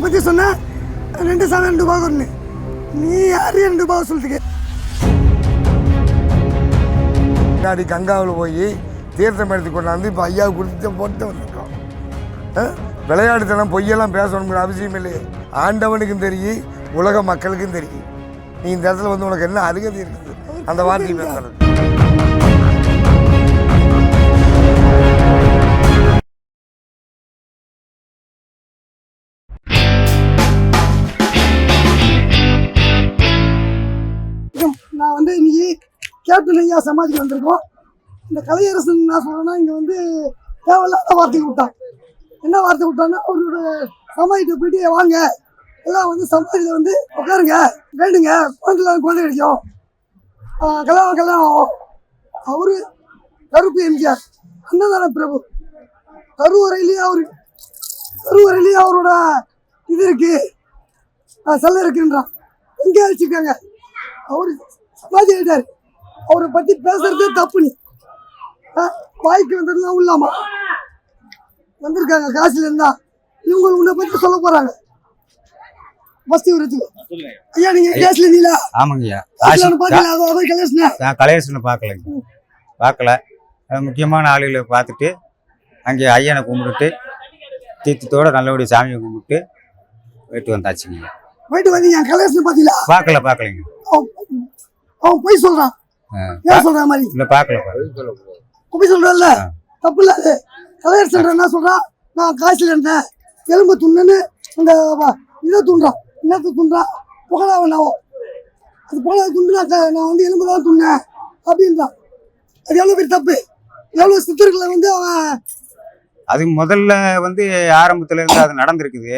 என்னை பற்றி சொன்ன? ரெண்டு சாமி ரெண்டு ரூபா ஒன்று நீ யார் ரெண்டு ரூபா சொல்றதுக்கு? முன்னாடி கங்காவில் போய் தீர்த்தம் எடுத்து கொண்டாந்து இப்போ ஐயாவுக்கு கொடுத்து போட்டு வந்திருக்கோம். ஆ? பொய்யெல்லாம் பேசணுங்கிற அவசியம் இல்லையே. ஆண்டவனுக்கும் தெரியும் உலக மக்களுக்கும் தெரியும். நீ இந்த இடத்துல வந்து உனக்கு என்ன அருகதி இருக்குது? அந்த வார்த்தையை பேசுறது கேப்டன் ஐயா சமாதிக்கு வந்திருக்கோம். இந்த கலையரசன் என்ன சொல்கிறேன்னா இங்கே வந்து தேவையில்லாத வார்த்தை விட்டான் என்ன வார்த்தை விட்டான்னா அவரோட சமாதிட்ட போயிட்டு வாங்க. எல்லாம் வந்து சமாதியில் வந்து உட்காருங்க. வேண்டுங்க. குழந்தை குழந்தை கிடைக்கும். கல்யாணம் கல்யாணம் ஆகும் அவரு கருப்பு எம்ஜிஆர். அன்னதான பிரபு. கருவறையிலேயே அவரு. கருவறையிலேயே அவரோட இது இருக்கு. செல்ல இருக்குன்றான். இங்கே வச்சுருக்காங்க அவரு சமாதி ஆகிட்டார் அவரை பற்றி பேசுறதே தப்பு நீ. ஆ, வாய்க்கு வந்ததுலாம் உள்ளாமா? வந்திருக்காங்க காசுல இருந்தா. இவங்க உன்னை பற்றி சொல்ல போறாங்க. சொல்லுங்க ஐயா நீங்க கேஸ்ல நீலா ஆமாங்கய்யா. நான் கலையரசனை பார்க்கலைங்க. பார்க்கல. முக்கியமான ஆளுகளை பார்த்துட்டு அங்கே ஐயனை கும்பிட்டுட்டு தீர்த்தத்தோட நல்லபடியாக சாமியை கும்பிட்டு போயிட்டு வந்தாச்சுங்க போயிட்டு வந்தீங்க கல்யாணம் பாத்தீங்களா பார்க்கல பார்க்கலைங்க. அவன் போய் சொல்றான் ஆ. ஏன் சொல்ற மாதிரி? இல்லை சொல்றல்ல? தப்பு இல்ல அது. கலையரசன் என்ன சொல்றான் நான் காசுல இருந்தேன். எலும்பு துண்ணுன்னு அந்த இதை துண்டான் என்னத்தை துண்டான் புகழாவனாவோ அது புகழா துண்டு நான் நான் வந்து எலும்பு தான் துண்ணேன் அப்படின்றான் அது எவ்வளோ பெரிய தப்பு? எவ்வளோ சித்தர்களை வந்து அவன் அது முதல்ல வந்து ஆரம்பத்துல இருந்து அது நடந்திருக்குது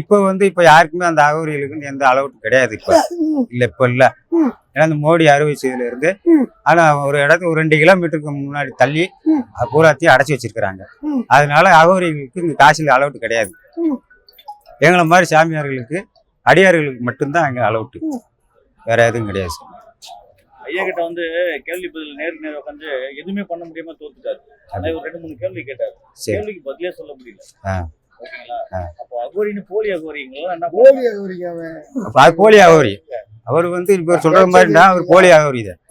இப்போ வந்து இப்போ யாருக்குமே அந்த அகவரிகளுக்கு எந்த அளவுக்கு கிடையாது இப்போ இல்லை இப்போ இல்லை. ஏன்னா இந்த மோடி அறுவை செய்ததுல இருந்து. ஆனா ஒரு இடத்துக்கு ஒரு ரெண்டு கிலோமீட்டருக்கு முன்னாடி தள்ளி பூராத்தையும் அடைச்சி வச்சிருக்கிறாங்க. அதனால அகவரிகளுக்கு இந்த காசில் அளவுட்டு கிடையாது. எங்களை மாதிரி சாமியார்களுக்கு அடியார்களுக்கு மட்டும்தான் அங்கே அளவுட்டு. வேற எதுவும் கிடையாது. ஐயா கிட்ட வந்து கேள்வி பதில் நேருக்கு நேரம் உட்காந்து எதுவுமே பண்ண முடியாம தோத்துட்டாரு. ஆனா ஒரு ரெண்டு மூணு கேள்வி கேட்டாரு. கேள்விக்கு பதிலே சொல்ல முடியல. ஓகேங்களா. அப்போ அகோரின்னு போலி அகோரிங்களா என்ன போலி அகோரிங்க அவன். அப்ப அது போலி அகவரி அவர் வந்து இப்போ சொல்ற மாதிரினா அவர் போலி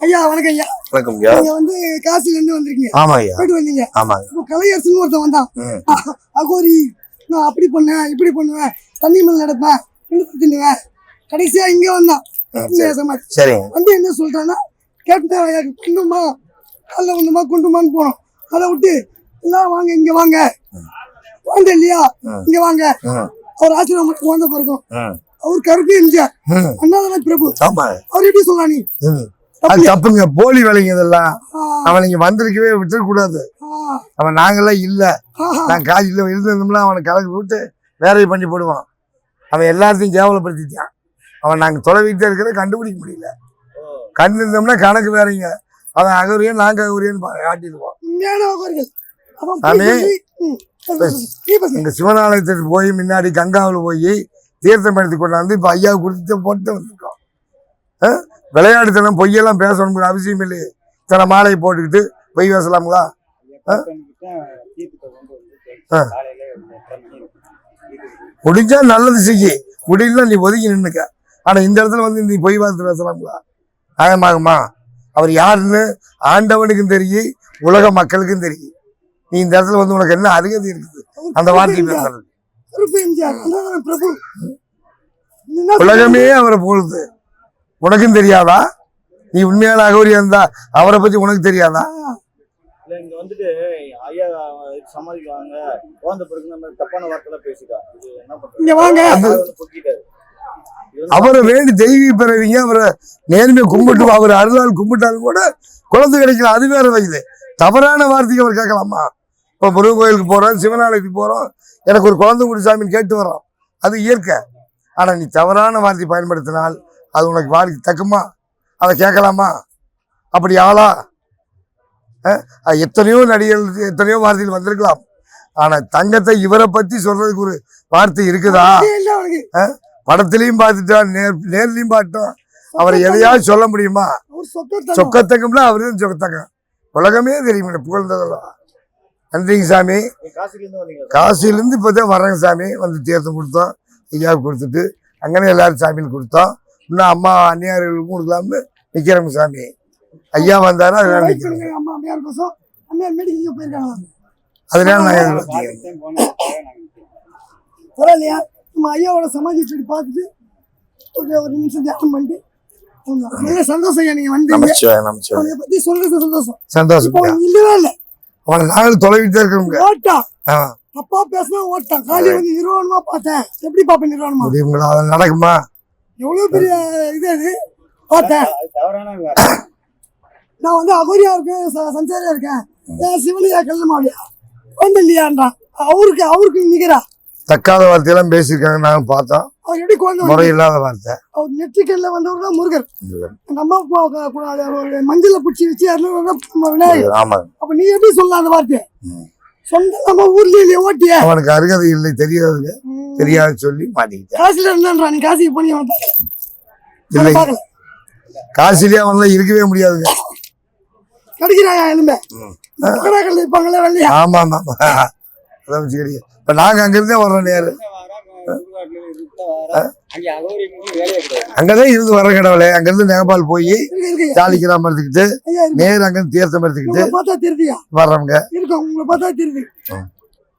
ஐயா வணக்கம் ஐயா. வணக்கம் நீங்க வந்து காசுல இருந்து வந்திருக்கீங்க. ஆமா ஐயா. போயிட்டு வந்தீங்க. ஆமாங்க. இப்போ கலையரசன் ஒருத்தன் வந்தான். அகோரி நான் அப்படி பண்ணேன் இப்படி பண்ணுவேன் தண்ணி மேல நடப்பேன் தின்னுவேன். கடைசியா இங்க வந்தான். சரிங்க. வந்து என்ன சொல்லிட்டான்னா கேட்டேன் குண்டுமா? காலைல குண்டுமா? குண்டுமான்னு போனோம். அதை விட்டு எல்லாம் வாங்க இங்க வாங்க. குழந்தை இல்லையா. இங்க வாங்க. அவர் ஆச்சரியம் மட்டும் குழந்தை பிறக்கும் அவர் கருப்பு எம்ஜிஆர். அண்ணாதான பிரபு? அவர் எப்படி சொல்லலாம் நீ? தப்புங்க. போலி வேலைங்க இதெல்லாம் அவன் நீங்க வந்திருக்கவே விட்டுறக்கூடாது. ஆ, அவன் நாங்களாம் இல்ல. நான் காலையில் இருந்திருந்தோம்னா அவனை கலக்கி விட்டு வேலையை பண்ணி போடுவான். அவன் எல்லாத்தையும் கேவலப்படுத்திட்டான். அவன் நாங்கள் தொலைவிட்டே இருக்கிறத கண்டுபிடிக்க முடியல. கண்டு இருந்தோம்னா கணக்கு வேறீங்க. அவன் அகவுரியன் நாங்கள் அகவுரியன்னு காட்டிடுவான் உண்மையான அகோரிகள் அவன் சாமி. போய் சொல்லி- ம், சொல்லு, சொல்லு, சொல்லு. நீ பேசு. எங்கள் சிவனாலயத்துக்கு போய் முன்னாடி கங்காவில் போய் தீர்த்தம் எடுத்து கொண்டாந்து இப்போ ஐயாவுக்கு கொடுத்து போட்டு வந்திருக்கோம். ஆ? விளையாட்டுத்தனம் பொய்யெல்லாம் பேசணுங்கிற அவசியம் இல்லையே. சில மாலையை போட்டுக்கிட்டு பொய் பேசலாங்களா ஆ. முடிஞ்சா நல்லது செய்யி. முடியல நீ ஒதுங்கி நின்னுக்க. ஆனா இந்த இடத்துல வந்து நீ பொய் வார்த்தை பேசலாங்களா ஆகமாகுமா? அவர் யாருன்னு ஆண்டவனுக்கும் தெரியும் உலக மக்களுக்கும் தெரியும். நீ இந்த இடத்துல வந்து உனக்கு என்ன அருகதி இருக்குது? அந்த வார்த்தையை பேசுறது. உலகமே அவரை போகுது உனக்கும் தெரியாதா? நீ உண்மையான அகௌரியா இருந்தா அவரை பத்தி உனக்கு தெரியாதா? இல்ல இங்க வந்துட்டு ஐயா சமாளிக்குவாங்க குழந்தை பிறகு நம்ம தப்பான வார்த்தை பேசிட்டான் இது என்ன பண்றது? இங்க வாங்க. அது வந்து பொக்கிட்டாரு. இது வந்து அவரை வேண்டி தெய்வீக பிறவிங்க அவரை நேர்மையை கும்பிட்டு அவர் அருளால் கும்பிட்டாலும் கூட குழந்தை கிடைக்கலாம் அது வேற வயது. தவறான வார்த்தைக்கு அவர் கேட்கலாமா? இப்போ முருகன் கோயிலுக்கு போறோம் சிவனாலயத்துக்கு போறோம் எனக்கு ஒரு குழந்தை குடி சாமின்னு கேட்டு வரோம் அது இயற்கை. ஆனா நீ தவறான வார்த்தை பயன்படுத்தினால் அது உனக்கு வாழ்க்கை தக்குமா? அதை கேட்கலாமா? அப்படி ஆளா? எத்தனையோ நடிகர்கள் எத்தனையோ வார்த்தைகள் வந்திருக்கலாம். ஆனா தங்கத்தை இவரை பத்தி சொல்றதுக்கு ஒரு வார்த்தை இருக்குதா? படத்திலையும் பார்த்துட்டோம் நேர் நேர்லையும் பார்த்தோம் அவரை எதையாவது சொல்ல முடியுமா? சொக்கத்தங்கம்னா அவரு தான் சொக்கத்தங்கம். உலகமே தெரியும் புகழ்ந்ததெல்லாம். நன்றிங்க சாமி. காசிலேருந்து இப்போ தான் வர்றேங்க சாமி. வந்து தீர்த்தம் கொடுத்தோம் ஐயாவுக்கு கொடுத்துட்டு. அங்கனே எல்லாரும் சாமியில் கொடுத்தோம். இன்னும் அம்மா அந்நியார்களுக்கும் கொடுக்கலாம்னு நிக்கிறோம் சாமி. ஐயா வந்தாரா அதனால வெயிட் நிக்கிறோம். பண்ணுங்க நாங்கள் நம்ம ஐயாவோட சமாதி செடி பார்த்துட்டு ஒரு ஒரு நிமிஷம் தியானம் பண்ணிட்டு. நல்ல சந்தோஷம் ஐயா நீங்க வந்தீங்க. அவனை பத்தி சொல்றது சந்தோஷம். சந்தோஷம். இப்போ இல்லவே இல்லை. அவனை நாங்களும் தொலைவிட்டு ஓட்டான் ஆ. அப்பா பேசினா ஓட்டான் காலி வந்து நிர்வாணமா பார்த்தேன். எப்படி பாப்பேன் நிர்வாணமா? முடியுங்களா அது நடக்குமா? எவ்வளவு பெரிய இது அது? பார்த்தேன். நான் வந்து அகோரியா இருக்கேன் ச- சஞ்சாரியா இருக்கேன். ஏன் சிவலியா கல்லுமாவியா வந்து இல்லையான்றான். அவருக்கு அவருக்கு நிக்கிறா. தக்காத வார்த்தையெல்லாம் பேசியிருக்காங்க நாங்கள் பார்த்தோம். எப்படி குழந்தை முறையில்லாத வார்த்தை. அவர் நெற்றிக்கல்ல வந்தவர் தான் முருகர். நம்ம மஞ்சளை பிடிச்சி வச்சு விநாயகர். ஆமாங்க அப்ப நீ எப்படி சொல்லலாம் அந்த வார்த்தையை. சொந்த நம்ம ஊர்ல இல்லையே ஓட்டிய? அவனுக்கு அருகதை இல்லை தெரியாதுங்க தெரியாது சொல்லி மாட்டிக்கிட்டேன் காசுல இருந்தான்றான் நீ? காசுக்கு பண்ணி அவன் இல்லை. காசிலேயே அவன்லாம் இருக்கவே முடியாதுங்க. கிடைக்கிறாயா எலும்பே? இருப்பாங்களே ஆமா ஆமா ஆமா. அதை வச்சுக்கிறீங்க இப்ப நாங்க அங்கிருந்தே வர்றோம் நேரு. அங்கதான் இருந்து வர கடவுளே. அங்கிருந்து நேபாள் போய் ஜாலிக்கிராம எடுத்துக்கிட்டு நேரு அங்கிருந்து தீர்த்தம் எடுத்துக்கிட்டு பார்த்தா வர்றவங்க. இருக்கும் உங்களை பார்த்தா தெரியுது. ம்.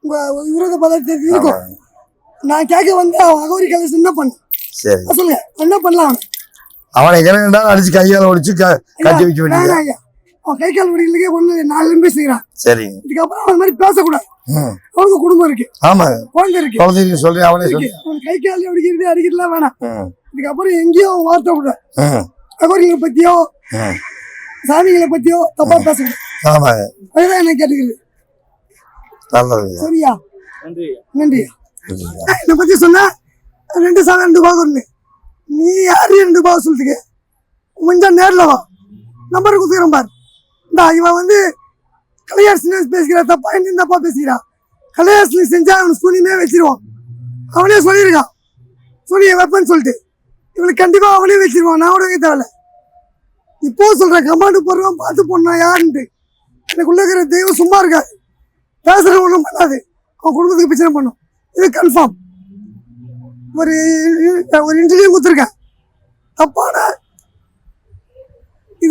உங்க விரோத பார்த்தா தெரியுது. இருக்கும். நான் கேட்க வந்து அகோரி கலசம் என்ன பண்ண? சரி. சொல்லுங்க என்ன பண்ணலாம்? அவன் வேண்டாலும் அடிச்சு கையால ஒடிச்சு கட்டி வைக்க வேண்டியது. அவன் கை கால் வடிகளுக்கே ஒண்ணு நாலு நிமிஷம் செய்கிறான் சரிங்க. இதுக்கப்புறம் அவன் மாதிரி பேசக்கூடாது. அவனுக்கு குடும்பம் இருக்கு. ஆமாங்க. குழந்தை இருக்கு. குழந்தைங்க சொல்லி அவனே. சொல்லி அவன் கை கால் அடிக்கிறது அடிக்கிறதுலாம் வேணாம். இதுக்கப்புறம் எங்கேயும் அவன் வார்த்தை கூடாது ம் அகோரிகளை பத்தியோ சாமிகளை பத்தியோ தப்பா பேசக்கூடாது. ஆமாங்க. அதுதான் என்ன கேட்டுக்கிறது சரியா? நன்றி. என்னை பத்தி சொன்னா ரெண்டு சாமி ரெண்டு பாகம் ஒண்ணு நீ யாரு ரெண்டு பாகம் சொல்றதுக்கு? கொஞ்சம் நேர்ல வா. நம்பர் குத்துக்கிறேன் பார். இந்த இவன் வந்து கலையாசினு பேசுகிற தப்பா என்ன தப்பா பேசுகிறான் கலையாசினி செஞ்சா அவன் சூனியமே வச்சிருவான். அவனே சொல்லியிருக்கான். சூனிய வைப்பேன்னு சொல்லிட்டு. இவனுக்கு கண்டிப்பா அவனே வச்சிருவான். நான் அவனுக்கு தேவையில்ல. இப்போ சொல்றேன் கமாண்டு போடுறான் பார்த்து போனா யாருன்ட்டு. எனக்குள்ள இருக்கிற தெய்வம் சும்மா இருக்காது. பேசுற ஒன்றும் பண்ணாது. அவன் குடும்பத்துக்கு பிரச்சனை பண்ணும். இது கன்ஃபார்ம் ஒரு ஒரு இன்டர்வியூ கொடுத்துருக்கேன். தப்பான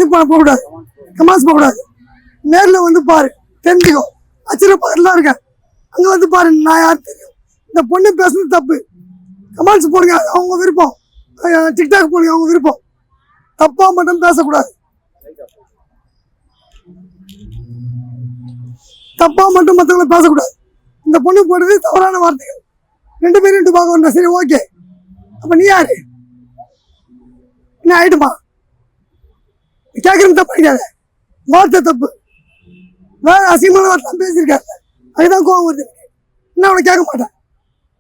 இது போகக்கூடாது. கமாஸ் போகக்கூடாது. நேரில் வந்து பாரு. தெரிஞ்சுக்கோ. அச்சிர இருக்கேன். அங்கே வந்து பாரு நான் யார் தெரியும். இந்த பொண்ணு பேசுனது தப்பு. கமெண்ட்ஸ் போடுங்க அவங்க விருப்பம். டிக்டாக் போடுங்க அவங்க விருப்பம். தப்பா மட்டும் பேசக்கூடாது. தப்பா மட்டும் மற்றவங்களை பேசக்கூடாது. இந்த பொண்ணு போடுறது தவறான வார்த்தைகள். ரெண்டு பேரும் ரெண்டு பார்க்க வந்தேன் சரி ஓகே அப்ப நீ யாரு? என்ன ஆயிட்டுமா? கேட்கறது தப்பு கிடையாது. வார்த்தை தப்பு. வேற அசிங்கமான வார்த்தை பேசியிருக்காரு அதுதான் கோவம் வருது இன்னும் அவளை அவனை கேட்க மாட்டேன்.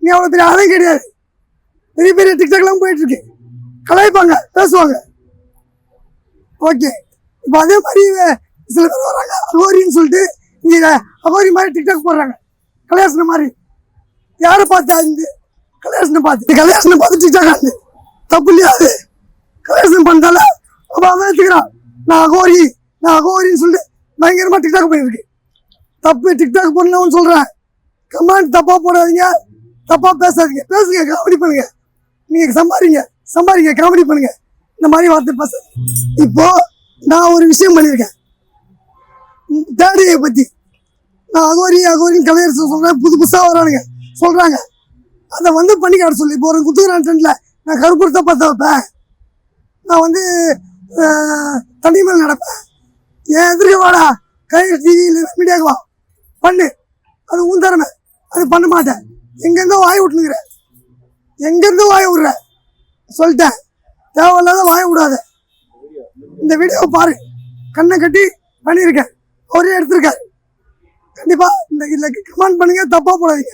நீ அவ்வளோ பெரிய ஆளே கிடையாது. பெரிய பெரிய டிக்டாக்லாம் போயிட்டுருக்கு. கலாய்ப்பாங்க பேசுவாங்க. ஓகே இப்போ அதே மாதிரி சில பேர் வராங்க அகோரின்னு சொல்லிட்டு இங்கே அகோரி மாதிரி டிக்டாக் போடுறாங்க. கல்யாசனம் மாதிரி. யாரை பார்த்து அந்த கல்யாசனம் பார்த்து கல்யாசனம் பார்த்து டிக்டாக் ஆகுது தப்பு இல்லையா அது? கல்யாசனம் பண்ணால அப்போ அவன் எடுத்துக்கிறான். நான் அகோரி நான் அகோரின்னு சொல்லிட்டு பயங்கரமாக டிக்டாக் பண்ணியிருக்கு தப்பு டிக்டாக் பண்ணலன்னு சொல்கிறேன் கமெண்ட் தப்பாக போடாதீங்க. தப்பாக பேசாதீங்க. பேசுங்க காமெடி பண்ணுங்க. நீங்கள் சம்பாதிங்க சம்பாதிங்க காமெடி பண்ணுங்க. இந்த மாதிரி வார்த்தை பேச இப்போ நான் ஒரு விஷயம் பண்ணியிருக்கேன். தேடியை பற்றி நான் அகோரி அகோரின்னு கலையரசு சொல்கிறேன் புது புதுசாக வரானுங்க. சொல்கிறாங்க அதை வந்து பண்ணிக்காட சொல்லி. இப்போ ஒரு குத்துக்கிறான் ட்ரெண்டில் நான் கருப்புறத்தை பார்த்து வைப்பேன். நான் வந்து தனிமையில் தண்ணி நடப்பேன் ஏன் எதிர்க்க வாடா. கை டிவியில் மீடியாவுக்கு வா. பண்ணு. அது உன் திறமை. அது பண்ண மாட்டேன். எங்கேருந்தோ வாய் விட்டுனுங்கிற. எங்கேருந்தோ வாய் விடுற. சொல்லிட்டேன். தேவையில்லாத வாய் விடாத. இந்த வீடியோவை பாரு. கண்ணை கட்டி பண்ணியிருக்கேன். அவரே எடுத்திருக்காரு கண்டிப்பாக இந்த இதில் கமெண்ட் பண்ணுங்க தப்பாக போடாதீங்க.